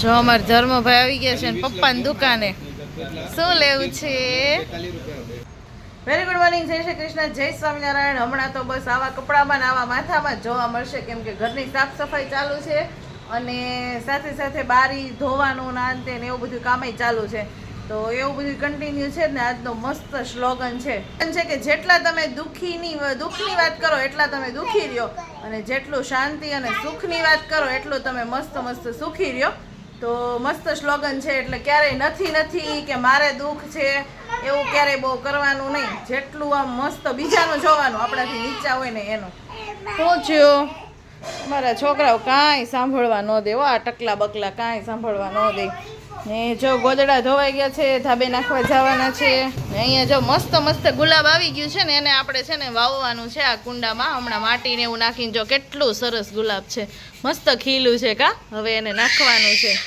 જો અમાર ધર્મભાઈ આવી ગયા છે પપ્પાની દુકાને. શું લેવું છે? વેરી ગુડ મોર્નિંગ જય શ્રી કૃષ્ણ, જય સ્વામિનારાયણ. હમણાં તો બસ આવા કપડામાં આવા માથામાં જોવા મળશે કેમ કે ઘરની સાફ સફાઈ ચાલુ છે અને સાથે સાથે બારી, ધોવાનું ના અંતે ને એવું બધું કામે ચાલુ છે. તો એવું બધું કન્ટિન્યુ છે ને આજનો મસ્ત સ્લોગન છે. છે કે જેટલા તમે દુઃખીની દુઃખની વાત કરો એટલા તમે દુઃખી રહ્યો. અને જેટલું શાંતિ અને સુખની વાત કરો એટલું તમે મસ્ત મસ્ત સુખી રહ્યો. તો મસ્ત સ્લોગન છે એટલે ક્યારેય નથી નથી કે મારે દુઃખ છે, એવું ક્યારેય બહુ કરવાનું નહીં. જેટલું આમ મસ્ત બીજાનું જોવાનું આપણાથી નીચા હોય ને એનું. પહોંચ્યો મારા છોકરાઓ કાંઈ સાંભળવા ન દે આ ટકલા બકલા કાંઈ સાંભળવા ન દે. ને જો ગોદડા ધોવાઈ ગયા છે, ધાબે નાખવા જવાના છે. અહીંયા જો મસ્ત મસ્ત ગુલાબ આવી ગયું છે ને, એને આપણે છે ને વાવવાનું છે આ કુંડામાં. હમણાં માટીને એવું નાખીને જો કેટલું સરસ ગુલાબ છે. મસ્ત ખીલું છે કા? હવે એને નાખવાનું છે.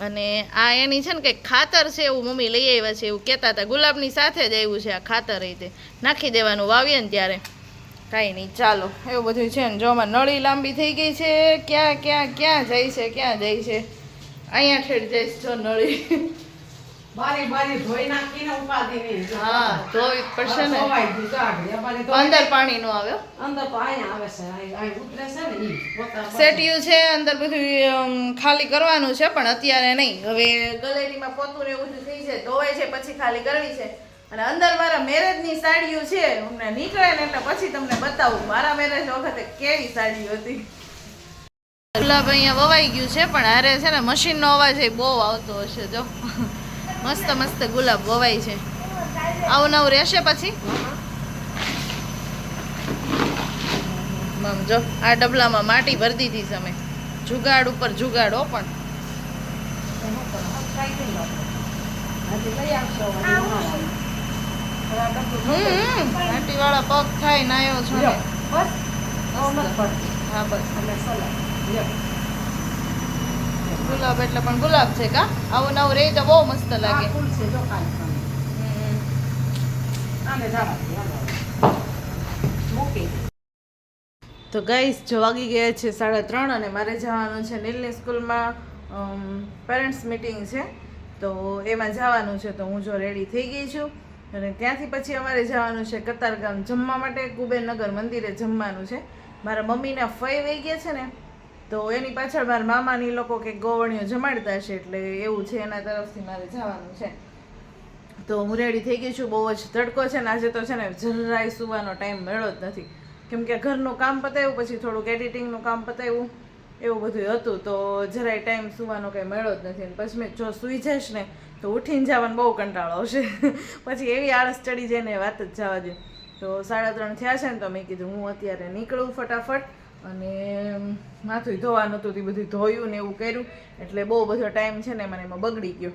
અને આ એની છે ને કંઈક ખાતર છે એવું મમ્મી લઈ આવ્યા છે, એવું કહેતા હતા. ગુલાબની સાથે જ આવ્યું છે આ ખાતર રીતે નાખી દેવાનું, વાવીએ ને ત્યારે. કાંઈ નહીં, ચાલો. એવું બધું છે ને, જો આમાં નળી લાંબી થઈ ગઈ છે, ક્યાં ક્યાં ક્યાં જાય છે, ક્યાં જાય છે? અહીંયા ઠેડ જઈશ જો નળી. બારી બારી ધોઈ નાખીને ઉપાધી નહીં. હા ધોવી પડશે ને. અંદર પાણી નો આવ્યો અંદર તો અહીંયા આવે છે. અહીં- અહીં ઉતરે છે ને ઈ. સેટિયું છે અંદર બધું ખાલી કરવાનું છે પણ અત્યારે નહીં. હવે ગલેરીમાં પોતું ને એવું થઈ છે ધોવાય છે પછી ખાલી કરવી છે. અને અંદર મારા મેરેજની સાડીઓ છે. અમને નીકળે ને એટલે પછી તમને બતાવું. મારા મેરેજ વખતે કેવી સાડીઓ હતી? ગુલાબ અહીંયા વવાઈ ગયું છે પણ હારે છે ને મશીનનો અવાજ એ બહુ આવતો હશે જો. મસ્ત મસ્ત ગુલાબ વવાય છે. આવું નવું રહેશે પછી? મમ જો આ ડબલામાં માટી ભરી દીધી છે અમે. જુગાડ ઉપર જુગાડો પણ. હમ માટી વાળા પગ થાય નાયો છો. હા બસ. ગુલાબ એટલે પણ ગુલાબ છે કા? આવું નવું રહે તો બહુ મસ્ત લાગે. તો ગાઈસ જો વાગી ગયા છે સાડા ત્રણ અને મારે જવાનું છે નીલની સ્કૂલમાં પેરેન્ટ્સ મિટિંગ છે. તો એમાં જવાનું છે તો હું જો રેડી થઈ ગઈ છું. અને ત્યાંથી પછી અમારે જવાનું છે કતારગામ જમવા માટે. કુબેરનગર મંદિરે જમવાનું છે. મારા મમ્મીના ફઈ વહી ગયા છે ને તો એની પાછળ મારા મામાની લોકો કે ગોવણીઓ જમાડતા છે એટલે એવું છે, એના તરફથી મારે જવાનું છે. તો હું રેડી થઈ ગઈ છું, બહુ જ તડકો છે ને આજે તો છે ને જરાય સુવાનો ટાઈમ મળ્યો જ નથી. કેમ કે ઘરનું કામ પતાવ્યું, પછી થોડુંક એડિટિંગનું કામ પતાવ્યું, એવું બધું હતું. તો જરાય ટાઈમ સુવાનો કંઈ મળ્યો જ નથી. પછી મેં જો સૂઈ જઈશ ને, તો ઉઠીને જવાનો બહુ કંટાળો આવશે. પછી એવી આળસ ચડી જાય ને વાત જ જવા દે. તો સાડા ત્રણ થયા છે ને, તો મેં કીધું હું અત્યારે નીકળું ફટાફટ. અને માથું ધોવાનું હતું, તે બધું ધોયું ને એવું કર્યું. એટલે બહુ બધો ટાઈમ છે ને મને એમાં બગડી ગયો.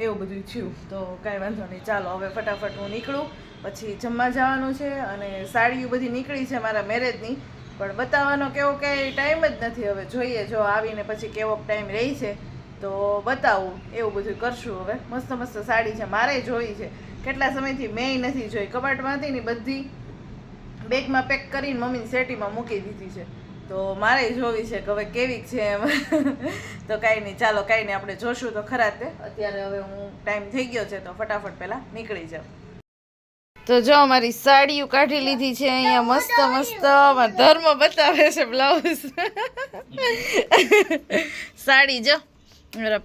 એવું બધું થયું. તો કાંઈ વાંધો નહીં. ચાલો, હવે ફટાફટ હું નીકળું. પછી જમવા જવાનું છે અને સાડીઓ બધી નીકળી છે મારા મેરેજની. પણ બતાવવાનો કેવો કંઈ ટાઈમ જ નથી. હવે જોઈએ જો આવીને પછી કેવો ટાઈમ રહી છે. તો બતાવું. એવું બધું કરશું હવે. મસ્ત મસ્ત સાડી છે. મારે જોઈ છે. કેટલા સમયથી મેં નથી જોઈ. કબાટમાં હતી ને બધી. બેગમાં પેક કરીને મમ્મીની સેટીમાં મૂકી દીધી છે. તો મારે જોવી છે કે હવે કેવી છે એમ. તો કાંઈ નહીં, ચાલો કાંઈ નહીં, આપણે જોશું તો ખરા તે. અત્યારે હવે હું ટાઈમ થઈ ગયો છે તો ફટાફટ પહેલાં નીકળી જાઉં. તો જો અમારી સાડીઓ કાઢી લીધી છે અહીંયા મસ્ત મસ્ત ધર્મ બતાવે છે બ્લાઉઝ. સાડી જો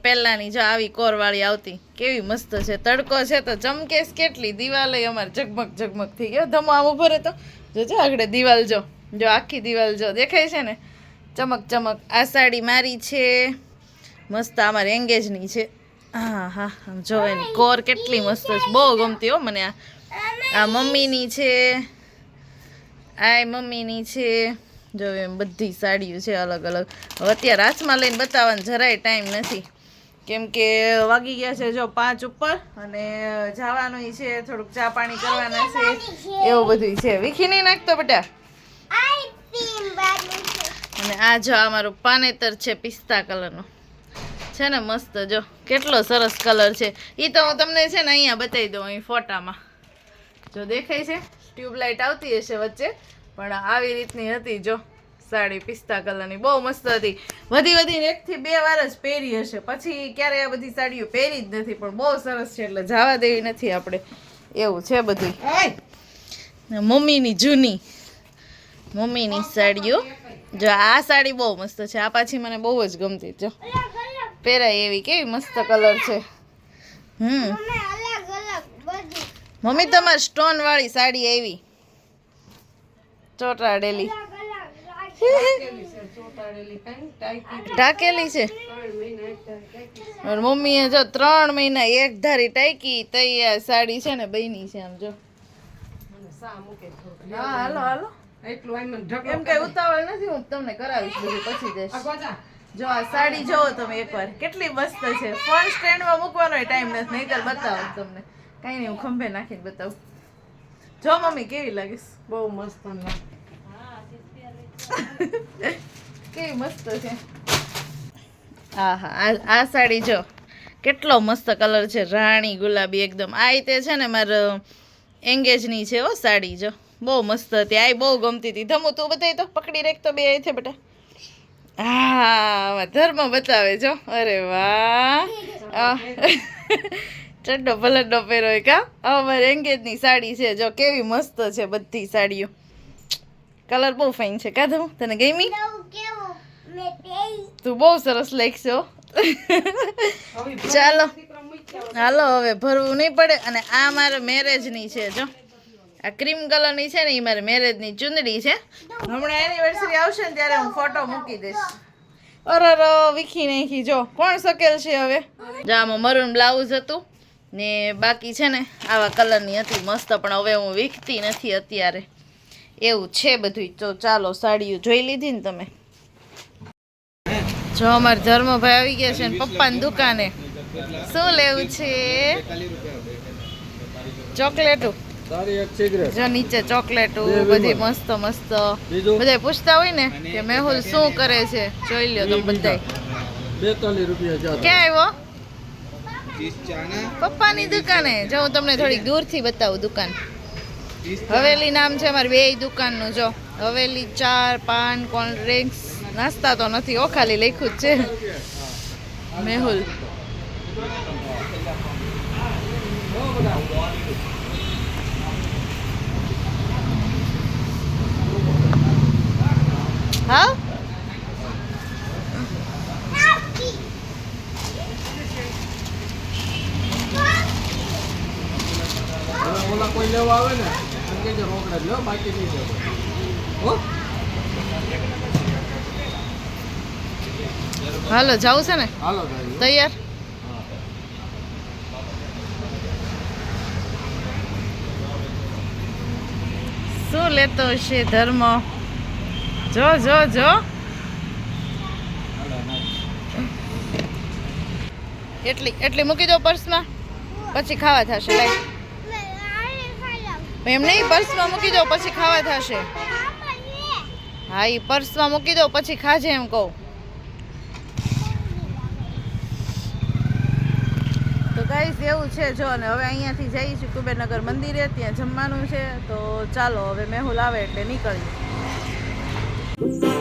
પહેલાની જો આવી કોરવાળી આવતી. કેવી મસ્ત છે, તડકો છે તો ચમકેશ કેટલી, દિવાલે અમારે ઝગમગ ઝગમગ થઈ ગયો. ધમો આમ ઊભો રહેતો. જો જો આગળ દિવાલ જો. જો આખી દિવાલ જો દેખાય છે ને? ચમક ચમક. આ સાડી મારી છે. મસ્ત અમારે એંગેજની છે. હા હા જો એની કોર કેટલી મસ્ત છે. બહુ ગમતી હો મને આ. આ મમ્મીની છે. આ મમ્મીની છે. જો એમ બધી સાડીઓ છે અલગ અલગ. હવે અત્યારે હાથમાં લઈને બતાવવાનો જરાય ટાઈમ નથી. કેમ કે વાગી ગયા છે જો પાંચ ઉપર અને જવાનું છે, થોડુંક ચા પાણી કરવાના છે, એવું બધું છે. વીખી નહીં નાખતો બેટા. અને આ જો આ પાનેતર છે, પિસ્તા કલરનો. છે ને મસ્ત, જો કેટલો સરસ કલર છે. એ તો હું તમને છે ને અહીંયા બતાવી દઉં, અહીં ફોટામાં. જો દેખાય છે? ટ્યુબલાઇટ આવતી હશે વચ્ચે, પણ આવી રીતની હતી, જો. સાડી પિસ્તા કલરની બહુ મસ્ત હતી. વધી વધીને એકથી બે વાર જ પહેરી હશે. પછી ક્યારે આ બધી સાડીઓ પહેરી જ નથી પણ બહુ સરસ છે એટલે જવા દેવી નથી આપણે. એવું છે બધું મમ્મીની જૂની મમ્મીની સાડીઓ. જો આ સાડી બહુ મસ્ત છે. આ પાછી મને બહુ જ ગમતી. જો. પહેરાય એવી કેવી મસ્ત કલર છે. હમ. મમ્મી તમારે સ્ટોન વાળી સાડી આવી ચોટાડેલી. ટાકેલી છે. और મમ્મીએ જો ત્રણ મહિના એક ધારી ટાકી તૈયાર સાડી છે ને બની છે આમ જો. હાલો હાલો. એમ કઈ ઉતાવળ નથી હું તમને કરાવીશ બધું પછી જઈશ. જો આ સાડી જોવો તમે એકવાર. કેટલી મસ્ત છે. ફર્સ્ટ સ્ટેન્ડમાં મૂકવાનો ટાઈમ નથી નહીતર બતાવું તમને. કઈ નહીં હું ખંભે નાખીને બતાવું. જો મમ્મી કેવી લાગીશ? બહુ મસ્ત લાગે. કેવી મસ્ત છે. હા હા આ સાડી જો, કેટલો મસ્ત કલર છે. રાણી ગુલાબી એકદમ. આ રીતે છે ને મારે એંગેજની છે હો સાડી જો. બહુ મસ્ત હતી. આ બહુ ગમતી હતી. ધમુ, તું બતાવી તો પકડી રેખ તો બે છે બેટા. હા ધર્મ બતાવે જો. અરે વાહ. ચડ્ડો ભલડો પહેરો કા અમારે એંગેજની સાડી છે જો. કેવી મસ્ત છે બધી સાડીઓ. કલર બહુ ફાઇન છે. કા ધમુ તને ગમી? તું બહુ સરસ લાગશો ચાલો. હાલો હવે ભરવું નહીં પડે અને આ મારે મેરેજની છે જો. આ ક્રીમ કલરની છે ને એ મારે મેરેજની ચુંદડી છે. હમણાં એનિવર્સરી આવશે ને ત્યારે હું ફોટો મૂકી દઈશ. અરર વીખી નાખી જો. કોણ શકેલ છે હવે? જો આમાં મરૂન બ્લાઉઝ હતું ને બાકી છે ને આવા કલરની હતી મસ્ત પણ હવે હું વીખતી નથી અત્યારે. એવું છે બધું તો ચાલો સાડીઓ જોઈ લીધી ને તમે? જો અમાર ધર્મભાઈ આવી ગયા છે ને પપ્પાની દુકાને. શું લેવું છે? ચોકલેટું. જો નીચે ચોકલેટું બધી મસ્ત મસ્ત. બધા પૂછતા હોય ને કે મેહુલ શું કરે છે? જોઈ લ્યો તમે બધા બેતાલીસ ક્યાં આવ્યો? પપ્પાની દુકાને. જો હું તમને થોડીક દૂરથી બતાવું દુકાન. હવેલી નામ છે અમારી બે દુકાનનું, જો. હવેલી ચાર, પાન કોલ્ડ ડ્રિંક્સ. નાસ્તા તો નથી, ઓ ખાલી લખ્યું જ છે. મેહુલ હા હવે ઓલા કોઈ લેવા આવે ને એમ કે રોકડા જ લો બાકી નહીં દેવો હો હાલો જવું છે ને? હાલો તૈયાર? શું લેતો હશે ધર્મ? જો જો જો. એટલી એટલી મૂકી દો પર્સમાં. પછી ખાવા થશે લાઈ એમ નહીં, પર્સમાં મૂકી દો, પછી ખાવા થશે. હા એ પર્સમાં મૂકી દો, પછી ખાજે એમ કહું. તો ગાઈસ એવું છે, જો, અને હવે અહીંયાથી જઈશું કુબેરનગર મંદિરે, ત્યાં જમવાનું છે, તો ચાલો, હવે મેહુલ આવે એટલે નીકળીએ.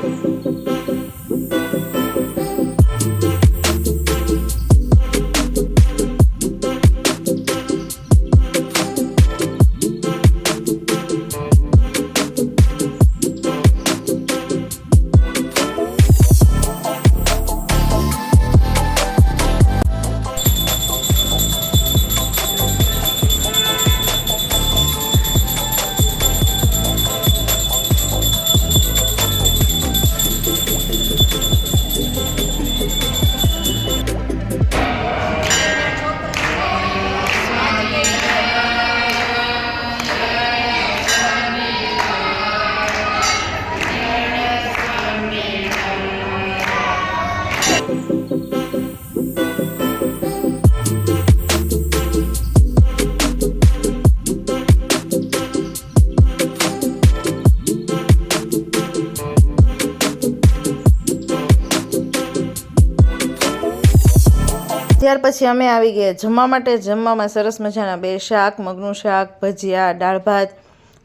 ત્યાર પછી અમે આવી ગયા જમવા માટે. જમવામાં સરસ મજાના બે શાક, મગનું શાક, ભજીયા, દાળ ભાત.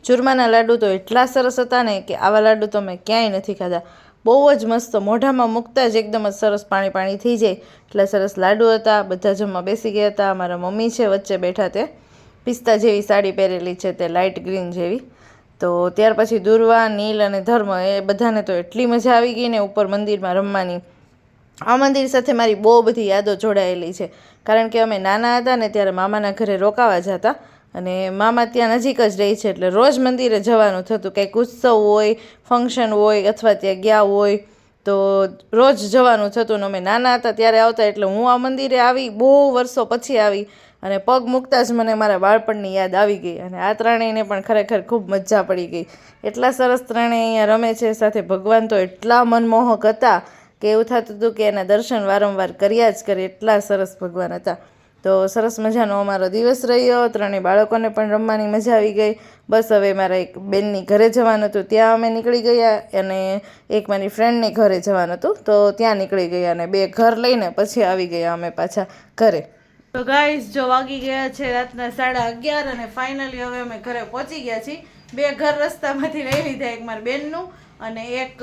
ચૂરમાના લાડુ તો એટલા સરસ હતા ને કે આવા લાડુ તો મેં ક્યાંય નથી ખાધા. બહુ જ મસ્ત, મોઢામાં મૂકતા જ એકદમ જ સરસ પાણી પાણી થઈ જાય. એટલા સરસ લાડુ હતા, બધા જમવા બેસી ગયા હતા. મારા મમ્મી છે વચ્ચે બેઠા તે. પિસ્તા જેવી સાડી પહેરેલી છે તે લાઇટ ગ્રીન જેવી. તો ત્યાર પછી દુર્વા, નીલ અને ધર્મ એ બધાને તો એટલી મજા આવી ગઈ ને ઉપર મંદિરમાં રમવાની. આ મંદિર સાથે મારી બહુ બધી યાદો જોડાયેલી છે. કારણ કે અમે નાના હતા ને ત્યારે મામાના ઘરે રોકાવા જતા અને મામા ત્યાં નજીક જ રહી છે એટલે રોજ મંદિરે જવાનું થતું. કંઈક ઉત્સવ હોય ફંક્શન હોય અથવા ત્યાં ગયા હોય તો રોજ જવાનું થતું ને અમે નાના હતા ત્યારે આવતા એટલે હું આ મંદિરે આવી બહુ વર્ષો પછી આવી અને પગ મૂકતા જ મને મારા બાળપણની યાદ આવી ગઈ અને આ ત્રણેયને પણ ખરેખર ખૂબ મજા પડી ગઈ. એટલા સરસ ત્રણેય અહીંયા રમે છે સાથે ભગવાન તો એટલા મનમોહક હતા કે એવું થતું હતું કે એના દર્શન વારંવાર કર્યા જ કરે એટલા સરસ ભગવાન હતા. તો સરસ મજાનો અમારો દિવસ રહ્યો. ત્રણેય બાળકોને પણ રમવાની મજા આવી ગઈ. બસ હવે મારા એક બેનની ઘરે જવાનું હતું. ત્યાં અમે નીકળી ગયા અને એક મારી ફ્રેન્ડને ઘરે જવાનું હતું. તો ત્યાં નીકળી ગયા અને બે ઘર લઈને પછી આવી ગયા અમે પાછા ઘરે. તો ગાઈસ જો વાગી ગયા છે રાતના સાડા અગિયાર અને ફાઇનલી હવે અમે ઘરે પહોંચી ગયા છીએ. બે ઘર રસ્તામાંથી લઈ લીધા એક મારા બેનનું અને એક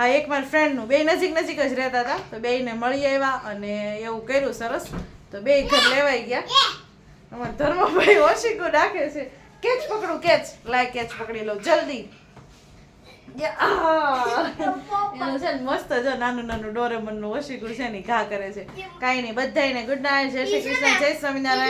હા, એક મારા ફ્રેન્ડનું બે નજીક નજીક જ રહેતા હતા. તો બેયને મળી આવ્યા અને એવું કર્યું સરસ. તો બે ઘર લેવાઈ ગયા. અમારા ધર્મભાઈ ઓશિકો નાખે છે. કેચ પકડું, કેચ. લાય, કેચ પકડી લઉં જલ્દી. ને મસ્ત જો નાનું નાનું ડોરેમોનનું ઓશિકું છે ને ઘા કરે છે. કાંઈ નહીં, બધાયને ગુડ નાઇટ જય શ્રી કૃષ્ણ, જય સ્વામિનારાયણ.